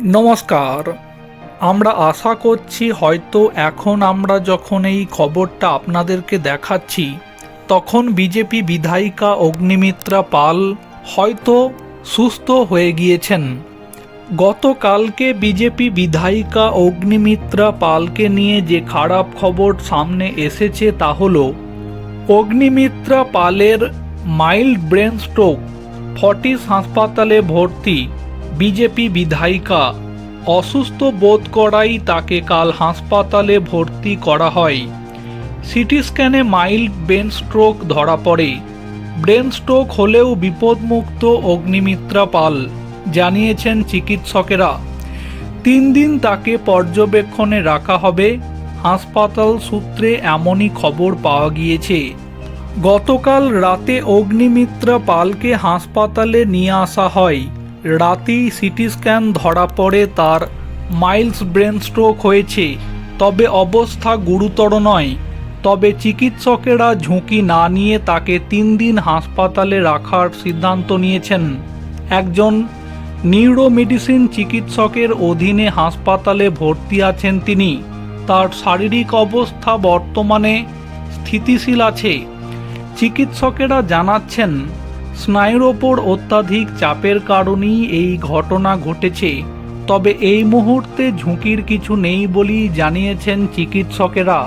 নমস্কার। আমরা আশা করছি হয়তো এখন আমরা যখন এই খবরটা আপনাদেরকে দেখাচ্ছি, তখন বিজেপি বিধায়িকা অগ্নিমিত্রা পাল হয়তো সুস্থ হয়ে গিয়েছেন। গতকালকে বিজেপি বিধায়িকা অগ্নিমিত্রা পালকে নিয়ে যে খারাপ খবর সামনে এসেছে তা হল, অগ্নিমিত্রা পালের মাইল্ড ব্রেন স্ট্রোক ফর্টিস হাসপাতালে ভর্তি বিজেপি বিধায়িকা অসুস্থ বোধ করাই তাকে কাল হাসপাতালে ভর্তি করা হয়। সিটি স্ক্যানে মাইল্ড ব্রেন স্ট্রোক ধরা পড়ে। ব্রেন স্ট্রোক হলেও বিপদমুক্ত অগ্নিমিত্রা পাল, জানিয়েছেন চিকিৎসকেরা। তিন দিন তাকে পর্যবেক্ষণে রাখা হবে। হাসপাতাল সূত্রে এমনই খবর পাওয়া গিয়েছে। গতকাল রাতে অগ্নিমিত্রা পালকে হাসপাতালে নিয়ে আসা হয়। রাতেই সিটি স্ক্যান ধরা পড়ে তার মাইলস ব্রেন স্ট্রোক হয়েছে। তবে অবস্থা গুরুতর নয়। তবে চিকিৎসকেরা ঝুঁকি না নিয়ে তাকে তিন দিন হাসপাতালে রাখার সিদ্ধান্ত নিয়েছেন। একজন নিউরো মেডিসিন চিকিৎসকের অধীনে হাসপাতালে ভর্তি আছেন তিনি। তার শারীরিক অবস্থা বর্তমানে স্থিতিশীল আছে। চিকিৎসকেরা জানাচ্ছেন স্নায়ুর ওপর অত্যাধিক চাপের কারণেই এই ঘটনা ঘটেছে। তবে এই মুহূর্তে ঝুঁকির কিছু নেই বলেই জানিয়েছেন চিকিৎসকেরা।